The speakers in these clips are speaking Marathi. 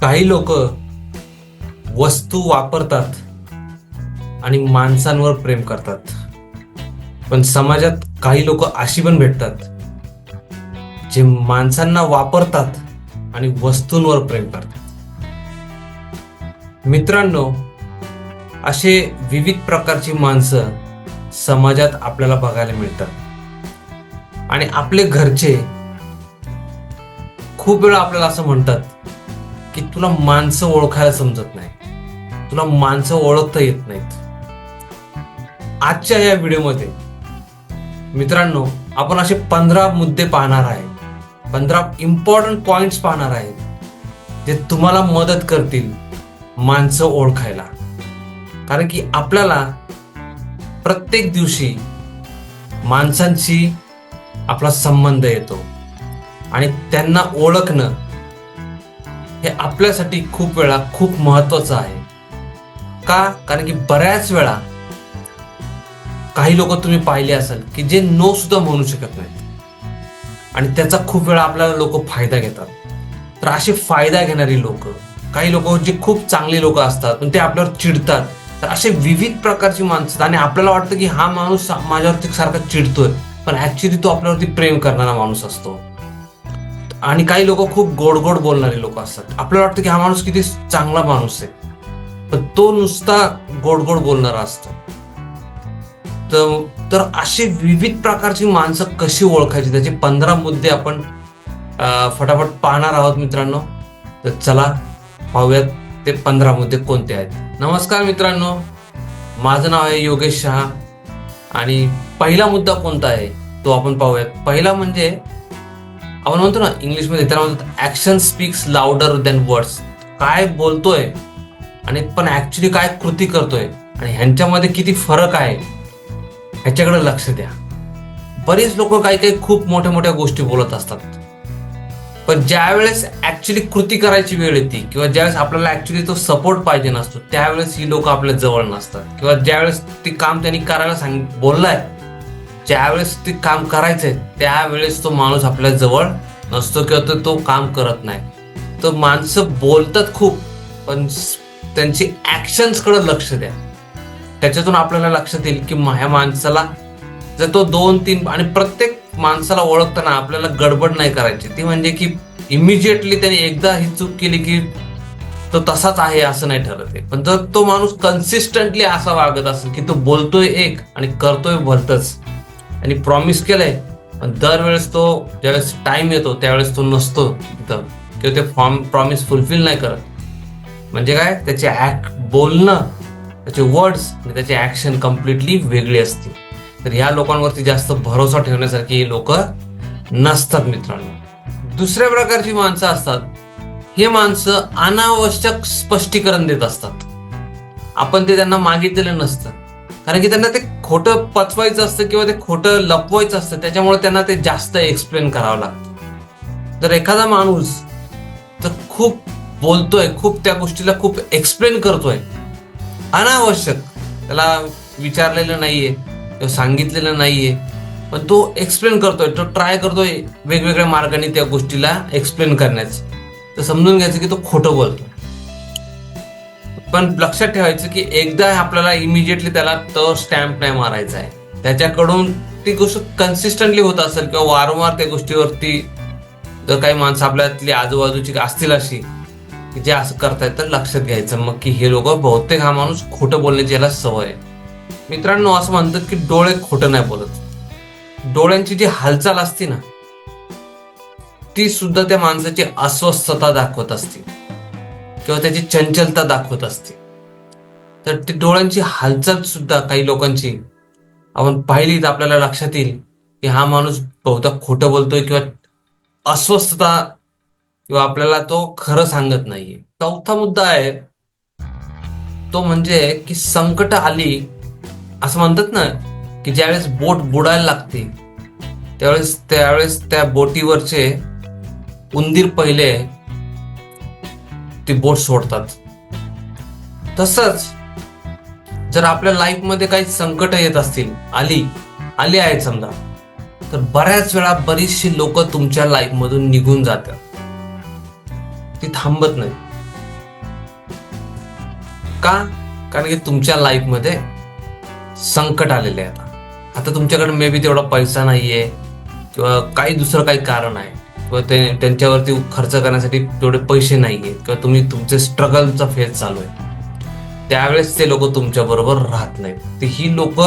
काही लोक वस्तू वापरतात आणि माणसांवर प्रेम करतात. पण समाजात काही लोक अशी पण भेटतात जे माणसांना वापरतात आणि वस्तूंवर प्रेम करतात. मित्रांनो असे विविध प्रकारची माणसं समाजात आपल्याला बघायला मिळतात. आणि आपले घरचे खूप वेळा आपल्याला असं म्हणतात की तुला माणसं ओळखायला समजत नाही. तुला माणसं ओळखता येत नाहीत. आजच्या या व्हिडिओमध्ये मित्रांनो आपण असे पंधरा मुद्दे पाहणार आहे. पंधरा इम्पॉर्टंट पॉइंट्स पाहणार आहेत जे तुम्हाला मदत करतील माणसं ओळखायला. कारण की आपल्याला प्रत्येक दिवशी माणसांशी आपला संबंध येतो. आणि त्यांना ओळखणं हे आपल्यासाठी खूप वेळा खूप महत्वाचं आहे. का? कारण की बऱ्याच वेळा काही लोक तुम्ही पाहिले असाल की जे नो सुद्धा म्हणू शकत नाहीत. आणि त्याचा खूप वेळा आपल्याला लोक फायदा घेतात. तर असे फायदा घेणारी लोक काही लोक जे खूप चांगली लोक असतात पण ते आपल्यावर चिडतात तर असे विविध प्रकारची माणसं आणि आपल्याला वाटतं की हा माणूस माझ्यावरती सारखा चिडतोय पण ऍक्च्युली तो आपल्यावरती प्रेम करणारा माणूस असतो. आणि काही लोक खूप गोड गोड बोलणारे लोक असतात. आपल्याला वाटतं की हा माणूस किती चांगला माणूस आहे. पण तो नुसता गोड गोड बोलणारा असतो. तर तर अशी विविध प्रकारची माणसं कशी ओळखायची? त्याचे पंधरा मुद्दे आपण फटाफट पाहणार आहोत मित्रांनो. तर चला पाहूयात ते पंधरा मुद्दे कोणते आहेत. नमस्कार मित्रांनो. माझं नाव आहे योगेश शहा. आणि पहिला मुद्दा कोणता आहे? तो आपण पाहूयात. पहिला म्हणजे आपण म्हणतो ना इंग्लिशमध्ये त्याला म्हणतात action speaks louder than words काय बोलतोय आणि पण ॲक्च्युली काय कृती करतोय आणि ह्यांच्यामध्ये किती फरक आहे ह्याच्याकडे लक्ष द्या. बरेच लोक काही काही खूप मोठ्या मोठ्या गोष्टी बोलत असतात. पण ज्यावेळेस ऍक्च्युली कृती करायची वेळ येते किंवा ज्यावेळेस आपल्याला ऍक्च्युली तो सपोर्ट पाहिजे नसतो त्यावेळेस ही लोक आपल्या जवळ नसतात. किंवा ज्यावेळेस ते काम त्यांनी करायला सांग बोललाय ज्यावेळेस ते काम करायचंय त्यावेळेस तो माणूस आपल्या जवळ नसतो किंवा तो तो काम करत नाही. तर माणसं बोलतात खूप पण त्यांची ॲक्शन्सकडे लक्ष द्या. त्याच्यातून आपल्याला लक्षात येईल की मा- ह्या माणसाला जर तो दोन तीन आणि प्रत्येक माणसाला ओळखताना आपल्याला गडबड नाही करायची. ती म्हणजे की इमिजिएटली त्याने एकदा ही चूक केली की तो तसाच आहे असं नाही ठरत आहे पण जर तो माणूस कन्सिस्टंटली असा वागत असेल की तो बोलतोय एक आणि करतोय भलतच आणि प्रॉमिस केलंय पण दरवेळेस तो ज्यावेळेस टाइम येतो त्यावेळेस तो नसतो तिथं किंवा ते फॉर्म प्रॉमिस फुलफिल नाही करत. म्हणजे काय? त्याचे ऍक्ट बोलणं त्याचे वर्ड्स आणि त्याचे ऍक्शन कम्प्लिटली वेगळी असते तर ह्या लोकांवरती जास्त भरोसा ठेवण्यासारखी लोक नसतात मित्रांनो. दुसऱ्या प्रकारची माणसं असतात. हे माणसं अनावश्यक स्पष्टीकरण देत असतात. आपण ते त्यांना मागितलेलं नसतं. कारण की त्यांना ते खोटं पचवायचं असतं किंवा ते खोटं लपवायचं असतं त्याच्यामुळे त्यांना ते जास्त एक्सप्लेन करावं लागतं. जर एखादा माणूस तर खूप बोलतोय खूप त्या गोष्टीला खूप एक्सप्लेन करतोय. अनावश्यक. त्याला विचारलेलं नाहीये किंवा सांगितलेलं नाहीये पण तो एक्सप्लेन करतोय तो ट्राय करतोय वेगवेगळ्या मार्गाने त्या गोष्टीला एक्सप्लेन करण्याचं. तर समजून घ्यायचं की तो खोटं बोलतो पण लक्षात ठेवायचं की एकदा आपल्याला इमिजिएटली त्याला तो स्टॅम्प नाही मारायचा आहे. त्याच्याकडून ती गोष्ट कन्सिस्टंटली होत असेल किंवा वारंवार त्या गोष्टीवरती जर काही माणसं आपल्यातली आजूबाजूची असतील अशी की जे असं करतायत तर लक्षात घ्यायचं. मग की हे लोक बहुतेक हा माणूस खोटं बोलण्याची याला सवय आहे. मित्रांनो असं म्हणतात की डोळे खोटं नाही बोलत. डोळ्यांची जी हालचाल असते ना ती सुद्धा त्या माणसाची अस्वस्थता दाखवत असते. किंवा त्याची चंचलता दाखवत असते. तर ती डोळ्यांची हालचाल सुद्धा काही लोकांची आपण पाहिली तर आपल्याला लक्षात येईल की हा माणूस बहुधा खोटं बोलतोय किंवा अस्वस्थता किंवा आपल्याला तो खरं सांगत नाहीये. चौथा मुद्दा आहे तो म्हणजे की संकट आली असं म्हणतात ना की ज्यावेळेस बोट बुडायला लागते त्यावेळेस त्यावेळेस त्या बोटीवरचे उंदीर पहिले ती बोट सोडतात. तसंच जर आपल्या लाईफमध्ये काही संकट येत असतील आली आली आहेत समजा तर बऱ्याच वेळा बरीचशी लोक तुमच्या लाईफमधून निघून जातात. ती थांबत नाही. का? कारण की तुमच्या लाईफमध्ये संकट आलेले आहे आता. आता तुमच्याकडे मे बी तेवढा पैसा नाहीये किंवा काही दुसरं काही कारण आहे. किंवा ते त्यांच्यावरती खर्च करण्यासाठी तेवढे पैसे नाहीये किंवा तुम्ही तुमचे स्ट्रगलचा फेज चालू आहे. त्यावेळेस ते लोक तुमच्या बरोबर राहत नाहीत. तर ही लोक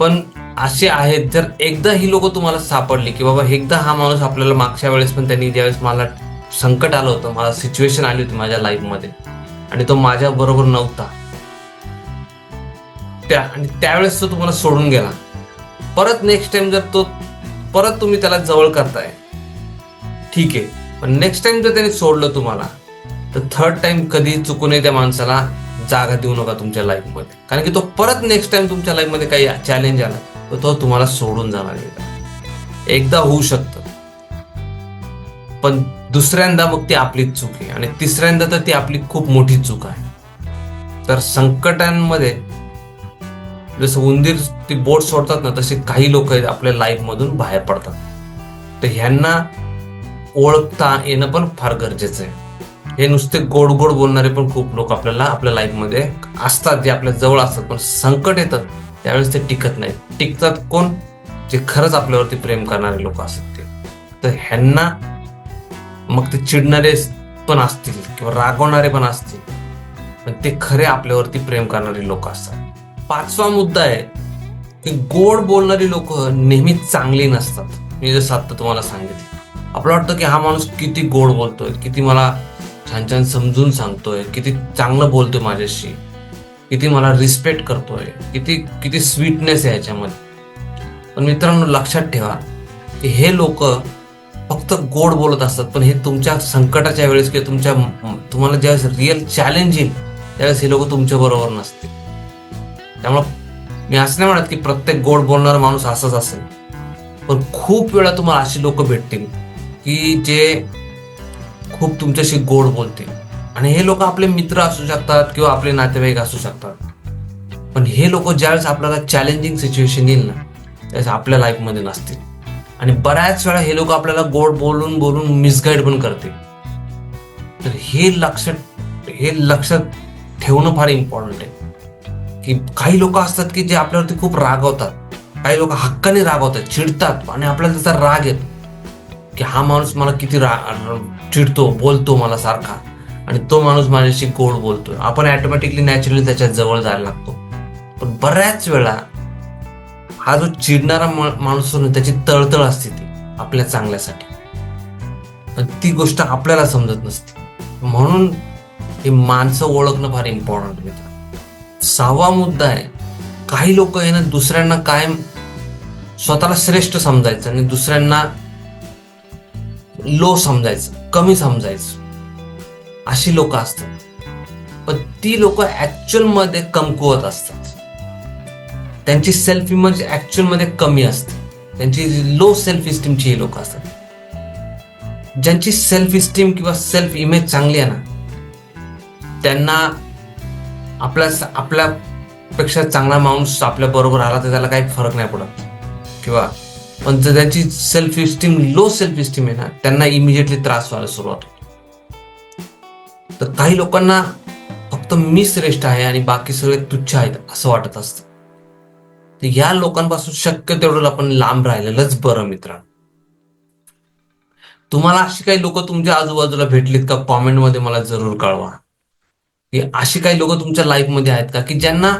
पण असे आहेत जर एकदा ही लोक तुम्हाला सापडली की बाबा एकदा हा माणूस आपल्याला मागच्या वेळेस पण त्यांनी ज्यावेळेस मला संकट आलं होतं मला सिच्युएशन आली होती माझ्या लाईफमध्ये आणि तो माझ्या बरोबर नव्हता त्या आणि त्यावेळेस तो तुम्हाला सोडून गेला. परत नेक्स्ट टाइम जर तो परत तुम्ही त्याला जवळ करताय ठीक आहे. पण नेक्स्ट टाइम जर त्याने सोडलं तुम्हाला तर थर्ड टाइम कधी चुकू नये त्या माणसाला जागा देऊ नका तुमच्या लाईफमध्ये कारण की तो परत नेक्स्ट टाइम तुमच्या लाईफमध्ये काही चॅलेंज आला तर तो तुम्हाला सोडून जाणार आहे. एकदा होऊ शकतं. पण दुसऱ्यांदा मग ती आपलीच चूक आहे. आणि तिसऱ्यांदा तर ती आपली खूप मोठी चूक आहे. तर संकटांमध्ये जसं उंदीर ती बोट सोडतात ना तसे काही लोक आपल्या लाईफमधून बाहेर पडतात. तर ह्यांना ओळखता येणं पण फार गरजेचं आहे. हे नुसते गोड गोड बोलणारे पण खूप लोक आपल्याला आपल्या लाईफमध्ये असतात जे आपल्या जवळ असतात पण संकट येतं त्यावेळेस ते टिकत नाही टिकतात कोण? जे खरंच आपल्यावरती प्रेम करणारे लोक असतात ते. तर ह्यांना मग ते चिडणारे पण असतील किंवा रागवणारे पण असतील पण ते खरे आपल्यावरती प्रेम करणारे लोक असतात. पाचवा मुद्दा आहे की गोड बोलणारी लोक नेहमी चांगली नसतात. मी जसं आत्ता तुम्हाला सांगितलं आपलं वाटतं की हा माणूस किती गोड बोलतोय किती मला छान छान समजून सांगतोय किती चांगलं बोलतोय माझ्याशी किती मला रिस्पेक्ट करतोय किती किती स्वीटनेस आहे याच्यामध्ये. पण मित्रांनो लक्षात ठेवा की हे लोक फक्त गोड बोलत असतात पण हे तुमच्या संकटाच्या वेळेस किंवा तुमच्या तुम्हाला ज्यावेळेस रिअल चॅलेंज येईल त्यावेळेस हे लोक तुमच्या बरोबर नसतील. त्यामुळं मी असं नाही म्हणत की प्रत्येक गोड बोलणारा माणूस असाच असेल. पण खूप वेळा तुम्हाला अशी लोक भेटतील. की जे खूप तुमच्याशी गोड बोलतील आणि हे लोक आपले मित्र असू शकतात किंवा आपले नातेवाईक असू शकतात. पण हे लोक ज्यावेळेस आपल्याला चॅलेंजिंग सिच्युएशन येईल ना त्यावेळेस आपल्या लाईफमध्ये नसतील. आणि बऱ्याच वेळा हे लोक आपल्याला गोड बोलून बोलून मिसगाईड पण करतील. तर हे लक्षात हे लक्षात ठेवणं फार इम्पॉर्टंट आहे. की काही लोक असतात की जे आपल्यावरती खूप रागवतात. काही लोक हक्काने रागवतात चिडतात आणि आपल्याला त्याचा राग येतो. की हा माणूस मला किती रा चिडतो बोलतो मला सारखा. आणि तो माणूस माझ्याशी गोड बोलतोय. आपण ॲटोमॅटिकली नॅचरली त्याच्याजवळ जायला लागतो. पण बऱ्याच वेळा हा जो चिडणारा मा- माणूस असतो ना, त्याची तळतळ असते ती आपल्या चांगल्यासाठी. पण ती गोष्ट आपल्याला समजत नसते. म्हणून हे माणसं ओळखणं फार इम्पॉर्टंट मित्र सहावा मुद्दा आहे काही लोक आहे ना दुसऱ्यांना कायम स्वतःला श्रेष्ठ समजायचं आणि दुसऱ्यांना लो समजायचं कमी समजायचं. अशी लोक असतात. पण ती लोक ऍक्च्युअलमध्ये कमकुवत असतात. त्यांची सेल्फ इमेज ऍक्च्युअलमध्ये कमी असते. त्यांची लो सेल्फ इस्टीमची ही लोक असतात. ज्यांची सेल्फ इस्टीम किंवा सेल्फ इमेज चांगली आहे ना त्यांना आपल्या आपल्यापेक्षा चांगला माणूस आपल्या बरोबर आला तर त्याला काही फरक नाही पडत. किंवा पण जर त्यांची self esteem low self esteem आहे ना त्यांना इमिजिएटली त्रास व्हायला सुरुवात होतो. तर काही लोकांना फक्त मी श्रेष्ठ आहे आणि बाकी सगळे तुच्छ आहेत असं वाटत असतं. तर या लोकांपासून शक्य तेवढं आपण लांब राहिलेलंच बरं मित्रांनो. तुम्हाला अशी काही लोक तुमच्या आजूबाजूला भेटलीत का? कॉमेंटमध्ये मला जरूर कळवा. की अशी काही लोक तुमच्या लाईफमध्ये आहेत का? की ज्यांना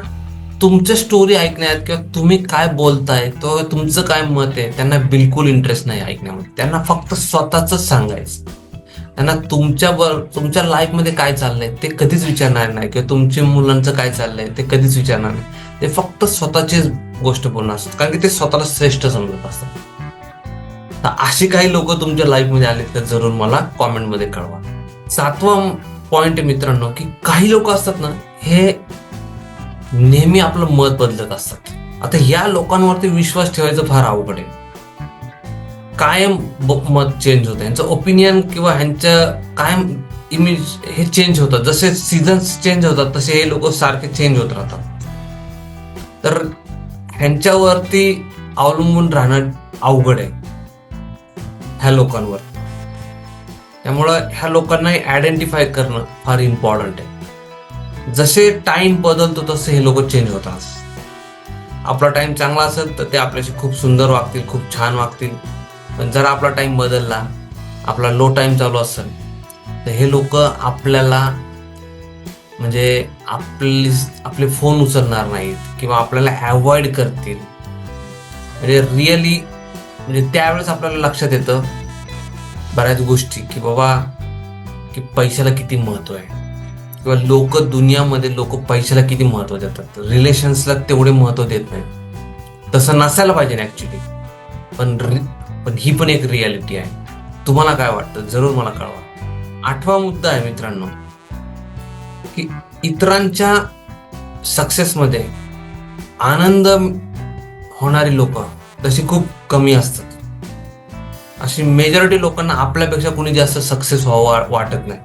तुमच्या स्टोरी ऐकण्यात किंवा तुम्ही काय बोलताय तो तुमचं काय मत आहे त्यांना बिलकुल इंटरेस्ट नाही ऐकण्यामध्ये. त्यांना फक्त स्वतःच सांगायचं. त्यांना तुमच्या बर तुमच्या लाईफमध्ये काय चाललंय ते कधीच विचारणार नाही. किंवा तुमच्या मुलांचं काय चाललंय ते कधीच विचारणार नाही. ते फक्त स्वतःचीच गोष्ट बोलणार असतात. कारण की ते स्वतःला श्रेष्ठ समजत असतात. तर अशी काही लोक तुमच्या लाईफमध्ये आले तर जरूर मला कॉमेंटमध्ये कळवा. सातवा पॉइंट मित्रांनो की काही लोक असतात ना हे नेहमी आपलं मत बदलत असतात. आता या लोकांवरती विश्वास ठेवायचं फार अवघड आहे. कायम मत चेंज होतं. यांचं ओपिनियन किंवा ह्यांचं कायम इमेज हे चेंज होतं. जसे सीझन्स चेंज होतात तसे हे लोक सारखे चेंज होत राहतात. तर ह्यांच्यावरती अवलंबून राहणं अवघड आहे. ह्या लोकांवर त्यामुळं ह्या लोकांना आयडेंटिफाय करणं फार इम्पॉर्टंट आहे. जसे टाइम बदलतो तसे हे लोक चेंज होतात. आपला टाइम चांगला असेल तर ते आपल्याशी खूप सुंदर वागतील खूप छान वागतील. पण जर आपला टाइम बदलला आपला लो टाइम चालू असेल तर हे लोक आपल्याला म्हणजे आपली आपले फोन उचलणार नाहीत किंवा आपल्याला अवॉइड करतील. म्हणजे रिअली म्हणजे त्यावेळेस आपल्याला लक्षात येतं बऱ्याच गोष्टी की बाबा की पैशाला किती महत्त्व आहे. किंवा लोक दुनियामध्ये लोक पैशाला किती महत्त्व देतात? रिलेशन्सला तेवढे महत्त्व देत नाही तसं नसायला पाहिजे ना ऍक्च्युली पण पण ही पण एक रियालिटी आहे. तुम्हाला काय वाटतं? जरूर मला कळवा. आठवा मुद्दा आहे मित्रांनो की इतरांच्या सक्सेसमध्ये आनंद होणारी लोक तशी खूप कमी असतात. अशी मेजॉरिटी लोकांना आपल्यापेक्षा कोणी जास्त सक्सेस व्हावं वाटत नाही.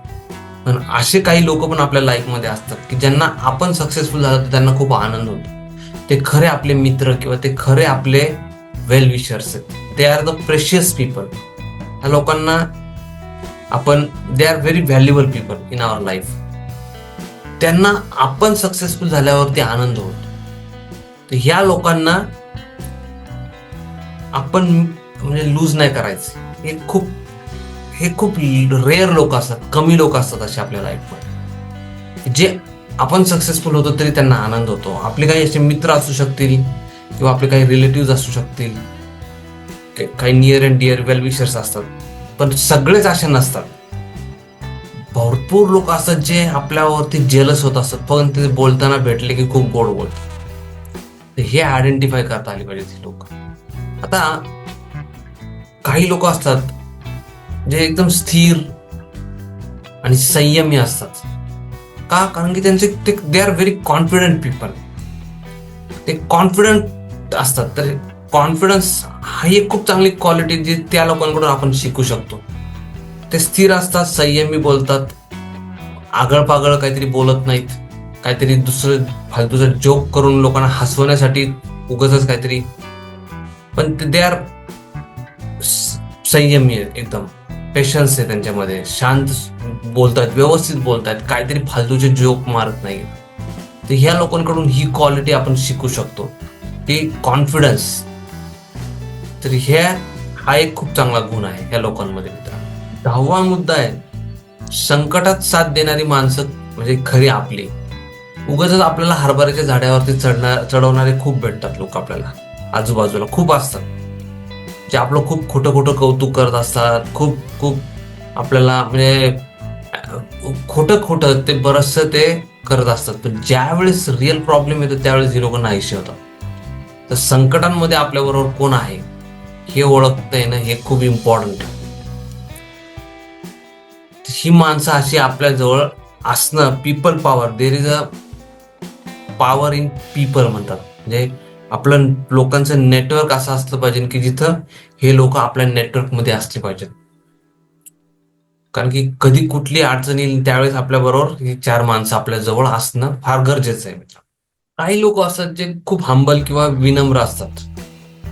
पण असे काही लोक पण आपल्या लाईफमध्ये असतात की ज्यांना आपण सक्सेसफुल झालो तर त्यांना खूप आनंद होतो. ते खरे आपले मित्र किंवा ते खरे आपले वेल विशर्स आहेत. ते आर द प्रेशियस पीपल ह्या लोकांना आपण they are very valuable people in our life त्यांना आपण सक्सेसफुल झाल्यावरती आनंद होतो. तर ह्या लोकांना आपण म्हणजे लूज नाही करायचं. हे खूप हे खूप रेअर लोक असतात कमी लोक असतात असे आपल्या लाईफमध्ये जे आपण सक्सेसफुल होतो तरी त्यांना आनंद होतो. आपले काही असे मित्र असू शकतील किंवा आपले काही रिलेटिव्ह असू शकतील. काही near and dear well wishers असतात. पण सगळेच असे नसतात. भरपूर लोक असतात जे आपल्यावरती जेलस होत असतात. पण ते बोलताना भेटले की खूप गोड बोलतात. हे आयडेंटिफाय करता आली पाहिजे लोक. आता काही लोक असतात जे एकदम स्थिर आणि संयमी असतात. का? कारण की त्यांचे ते they are very confident people ते कॉन्फिडंट असतात. तर कॉन्फिडन्स हा एक खूप चांगली क्वालिटी जी त्या लोकांकडून आपण शिकू शकतो. ते स्थिर असतात संयमी बोलतात आगळपागळ काहीतरी बोलत नाहीत काहीतरी दुसरं फालतूचा जोक करून लोकांना हसवण्यासाठी उगच काहीतरी. पण ते दे आर संयमी आहे एकदम. पेशन्स आहे त्यांच्यामध्ये. शांत बोलतात व्यवस्थित बोलतात काहीतरी फालतूचे जोक मारत नाही तर ह्या लोकांकडून ही क्वालिटी आपण शिकू शकतो. की कॉन्फिडन्स तर ह्या हा एक खूप चांगला गुण आहे ह्या लोकांमध्ये मित्रांनो. दहावा मुद्दा आहे संकटात साथ देणारी माणसं म्हणजे खरी आपली. उगाच आपल्याला हरभऱ्याच्या झाडावरती चढणार चढवणारे खूप भेटतात लोक आपल्याला. आजूबाजूला खूप असतात. जे आपलं खूप खोटं खोटं कौतुक करत असतात खूप खूप आपल्याला म्हणजे खोटं खोटं ते बरंचसं ते करत असतात. पण ज्यावेळेस रिअल प्रॉब्लेम येतो त्यावेळेस ही लोक नाहीशी होतात. तर संकटांमध्ये आपल्याबरोबर कोण आहे हे ओळखता येणं हे खूप इम्पॉर्टंट आहे. ही माणसं अशी आपल्याजवळ असणं people power there is a power in people म्हणतात. म्हणजे आपलं लोकांचं नेटवर्क असं असलं पाहिजे की जिथं हे लोक आपल्या नेटवर्कमध्ये असले पाहिजेत. कारण की कधी कुठली अडचण येईल त्यावेळेस आपल्या बरोबर ही चार माणसं आपल्या जवळ असणं फार गरजेचं आहे. मित्र काही लोक असतात जे खूप हंबल किंवा विनम्र असतात.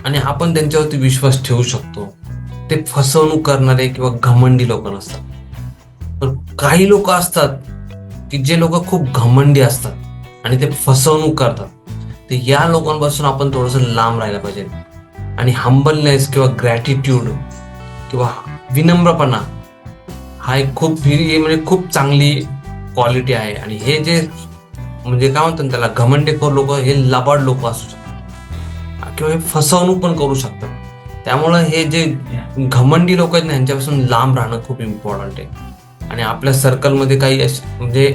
आणि आपण त्यांच्यावरती विश्वास ठेवू शकतो. ते फसवणूक करणारे किंवा घमंडी लोक नसतात. पण काही लोक असतात की जे लोक खूप घमंडी असतात आणि ते फसवणूक करतात. तर या लोकांपासून आपण थोडंसं लांब राहायला पाहिजे. आणि हंबलनेस किंवा ग्रॅटिट्यूड किंवा विनम्रपणा हा एक खूप ही म्हणजे खूप चांगली क्वालिटी आहे. आणि हे जे म्हणजे काय म्हणतात त्याला घमंडेखोर लोक हे लबाड लोक असू शकतात. किंवा हे फसवणूक पण करू शकतात. त्यामुळं हे जे घमंडी लोक आहेत ना यांच्यापासून लांब राहणं खूप इम्पॉर्टंट आहे. आणि आपल्या सर्कलमध्ये काही असे म्हणजे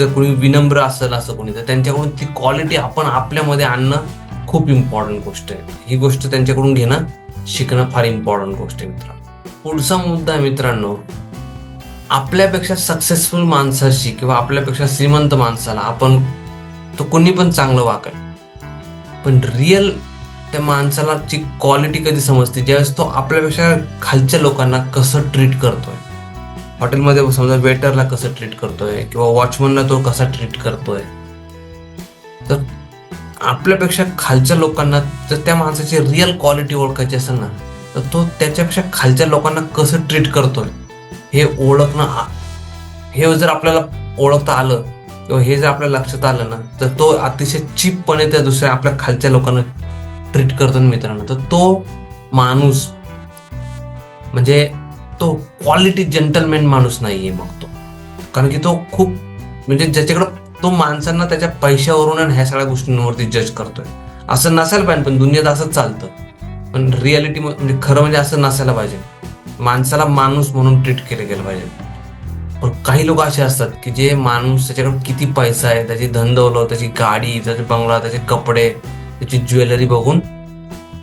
जर कोणी विनम्र असेल असं कोणी तर त्यांच्याकडून ती क्वालिटी आपण आपल्यामध्ये आणणं खूप इम्पॉर्टंट गोष्ट आहे. ही गोष्ट त्यांच्याकडून घेणं शिकणं फार इम्पॉर्टंट गोष्ट आहे मित्रांनो. पुढचा मुद्दा मित्रांनो आपल्यापेक्षा सक्सेसफुल माणसाशी किंवा आपल्यापेक्षा श्रीमंत माणसाला आपण तो कोणी पण चांगलं वाकेल पण रिअल त्या माणसाला ची क्वालिटी कधी समजते? ज्यावेळेस तो आपल्यापेक्षा खालच्या लोकांना कसं ट्रीट करतोय? हॉटेलमध्ये समजा वेटरला कसं ट्रीट करतोय किंवा वॉचमनला तो कसा ट्रीट करतोय? तर आपल्यापेक्षा खालच्या लोकांना जर त्या माणसाची रिअल क्वालिटी ओळखायची असेल ना तर तो त्याच्यापेक्षा खालच्या लोकांना कसं ट्रीट करतोय हे ओळखणं हे जर आपल्याला ओळखता आलं किंवा हे जर आपल्या लक्षात आलं ना तर तो अतिशय चीपपणे त्या दुसऱ्या आपल्या खालच्या लोकांना ट्रीट करतो मित्रांनो. तर तो माणूस म्हणजे तो क्वालिटी जेंटलमॅन माणूस नाहीये मग तो. कारण की तो खूप म्हणजे ज्याच्याकडं तो माणसांना त्याच्या पैशावरून आणि ह्या सगळ्या गोष्टींवरती जज करतोय. असं नसायला पाहिजे पण दुनियेत असंच चालतं. पण रियालिटी म्हणजे खरं म्हणजे असं नसायला पाहिजे. माणसाला माणूस म्हणून ट्रीट केलं गेलं पाहिजे. पण काही लोक असे असतात की जे माणूस त्याच्याकडे किती पैसा आहे त्याची धनदौलत त्याची गाडी त्याचा बंगला त्याचे कपडे त्याची ज्वेलरी बघून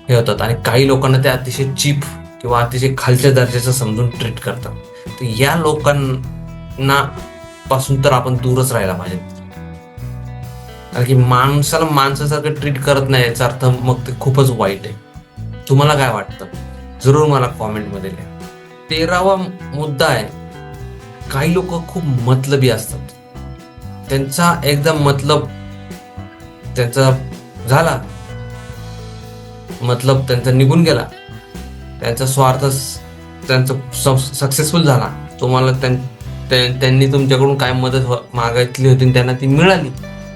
हे होतात. आणि काही लोकांना ते अतिशय चीप किंवा अतिशय खालच्या दर्जाचं समजून ट्रीट करतात. तर या लोकांना पासून तर आपण दूरच राहायला पाहिजे. कारण की माणसाला माणसासारखं ट्रीट करत नाही याचा अर्थ मग ते खूपच वाईट आहे. तुम्हाला काय वाटतं? जरूर मला कॉमेंटमध्ये लिहा. तेरावा मुद्दा आहे काही लोक खूप मतलबी असतात. त्यांचा एकदा मतलब त्यांचा झाला. मतलब त्यांचा निघून गेला. त्यांचा स्वार्थ स- त्यांचा सक्सेसफुल झाला. तुम्हाला त्यांनी तुमच्याकडून काय मदत मागितली होती आणि त्यांना ती मिळाली.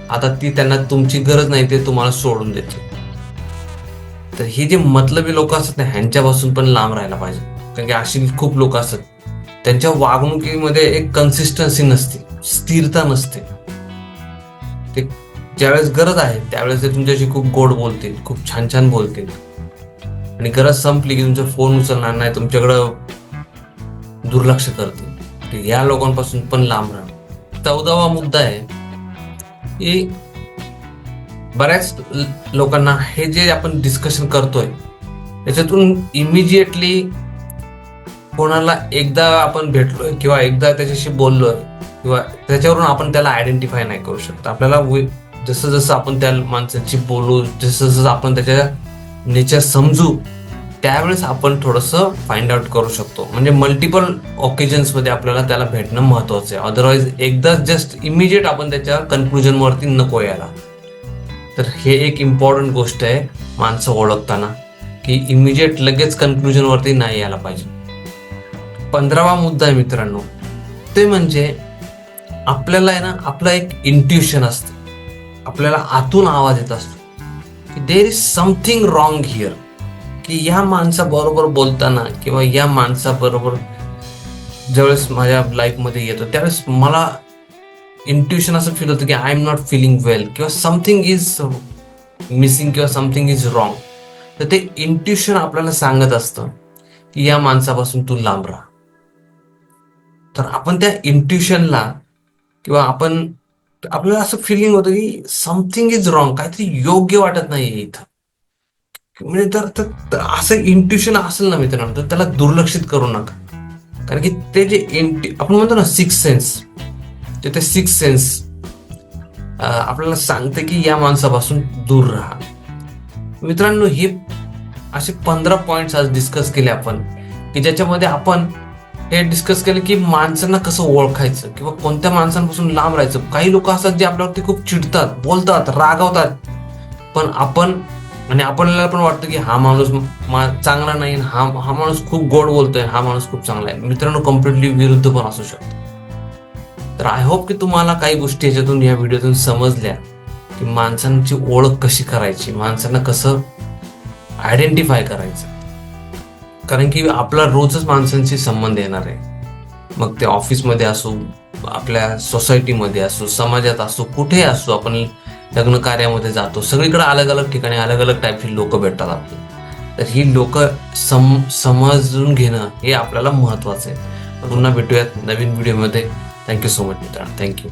आता ती त्यांना तुमची गरज नाही ते तुम्हाला सोडून देते तर हे जे मतलबी लोक असतात ना ह्यांच्यापासून पण लांब राहायला पाहिजे. कारण की अशी खूप लोक असतात. त्यांच्या वागणुकीमध्ये एक कन्सिस्टन्सी नसते स्थिरता नसते. ते ज्यावेळेस गरज आहे त्यावेळेस ते तुमच्याशी खूप गोड बोलतील खूप छान छान बोलतील. आणि गरज संपली की तुमचा फोन उचलणार नाही तुमच्याकडं दुर्लक्ष करते या लोकांपासून पण लांब राहा. चौदावा मुद्दा आहे की बऱ्याच लोकांना हे जे आपण डिस्कशन करतोय त्याच्यातून इमिजिएटली कोणाला एकदा आपण भेटलोय किंवा एकदा त्याच्याशी बोललोय किंवा त्याच्यावरून आपण त्याला आयडेंटिफाय नाही करू शकत. आपल्याला जसं जसं आपण त्या माणसाची बोलू जसं जसं आपण त्याच्या नेचर समजू त्यावेळेस आपण थोडंसं फाइंड आउट करू शकतो. म्हणजे मल्टिपल ओकेजन्समध्ये आपल्याला त्याला भेटणं महत्वाचं आहे. अदरवाईज एकदा जस्ट इमिजिएट आपण त्याच्या कन्क्लुजनवरती नको यायला. तर हे एक इम्पॉर्टंट गोष्ट आहे माणसं ओळखताना की इमिजिएट लगेच कन्क्लुजनवरती नाही यायला पाहिजे. पंधरावा मुद्दा आहे मित्रांनो ते म्हणजे आपल्याला आहे ना आपलं एक इंट्युशन असतं. आपल्याला आतून आवाज येत असतो. की there is something wrong here की या माणसाबरोबर बोलताना किंवा या माणसाबरोबर ज्यावेळेस माझ्या लाईफमध्ये येतो त्यावेळेस मला इंट्युशन असं फील होतं की I am not feeling well किंवा समथिंग इज मिसिंग किंवा समथिंग इज रॉंग तर ते इंट्युशन आपल्याला सांगत असतं की या माणसापासून तू लांब राहा. तर आपण त्या इंट्युशनला किंवा आपण आपल्याला असं फिलिंग होतं की समथिंग इज रॉंग काहीतरी योग्य वाटत नाहीये इथं. म्हणजे तर असं इंट्युशन असेल ना मित्रांनो तर त्याला दुर्लक्षित करू नका. कारण की ते जे इंट्यु आपण म्हणतो ना सिक्स सेन्स ते ते सिक्स सेन्स आपल्याला सांगते की या माणसापासून दूर राहा. मित्रांनो हे असे पंधरा पॉइंट्स आज डिस्कस केले आपण की ज्याच्यामध्ये आपण हे डिस्कस केलं की माणसांना कसं ओळखायचं किंवा कोणत्या माणसांपासून लांब राहायचं? काही लोक असतात जे आपल्यावरती खूप चिडतात बोलतात रागावतात. पण आपण आणि आपल्याला पण वाटतं की हा माणूस मा- चांगला नाही हा हा माणूस खूप गोड बोलतोय हा माणूस खूप चांगला आहे. मित्रांनो कम्प्लिटली विरुद्ध पण असू शकतो. तर आय होप की तुम्हाला काही गोष्टी याच्यातून या व्हिडिओतून समजल्या की माणसांची ओळख कशी करायची? माणसांना कसं आयडेंटिफाय करायचं? कारण की आपला रोजच माणसांशी संबंध येणार आहे. मग ते ऑफिसमध्ये असो आपल्या सोसायटीमध्ये असो समाजात असो कुठेही असो आपण लग्न कार्यामध्ये जातो सगळीकडे अलग अलग ठिकाणी अलग अलग टाईपची लोक भेटतात आपली. तर ही लोक सम समजून घेणं हे आपल्याला महत्वाचं आहे. पुन्हा भेटूयात नवीन व्हिडिओमध्ये थँक्यू सो मच मित्रांनो. Thank you